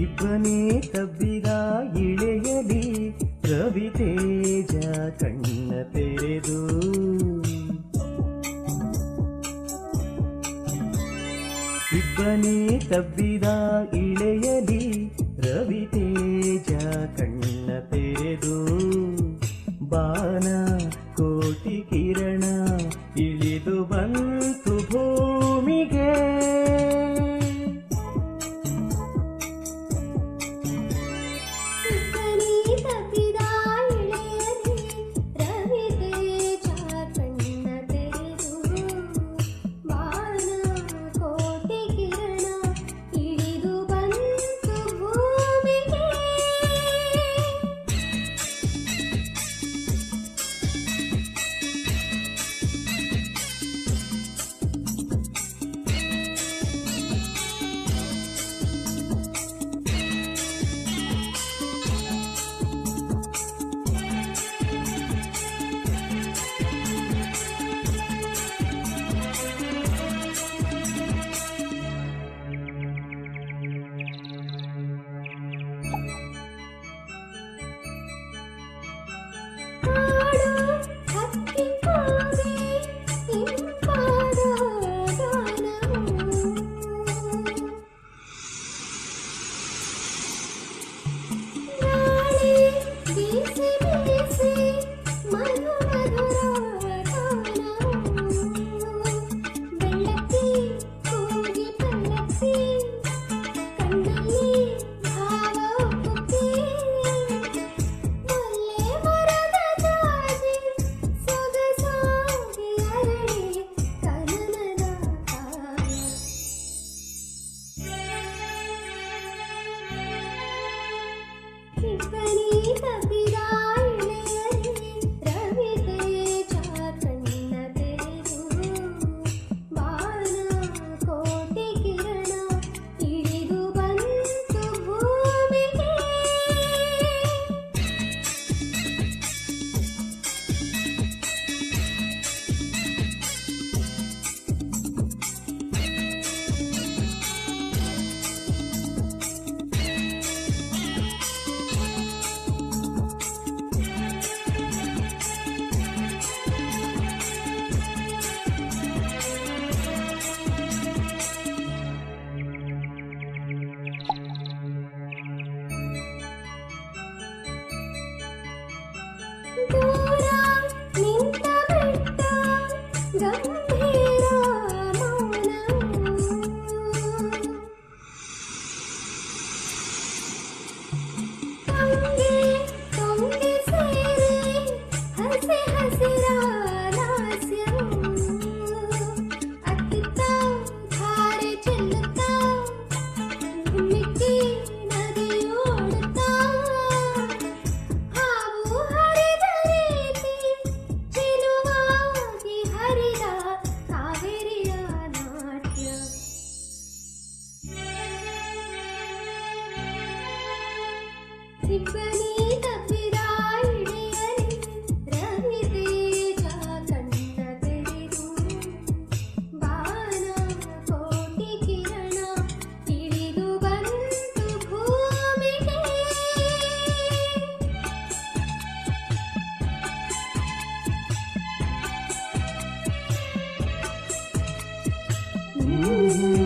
ಇಬ್ಬನೇ ತಬ್ಬಿದ ಇಳೆಯಲಿ ರವಿ ತೇಜ ಕಣ್ಣ ತೆರೆದು ಮನೆ ತಬ್ಬಿದ ಇಳೆಯಲಿ ರವಿ ತೇಜ ಕಣ್ಣ ತೆರೆದು ಬಾನ ಕೋಟಿ ಕಿರಣ Whoa. Mm-hmm.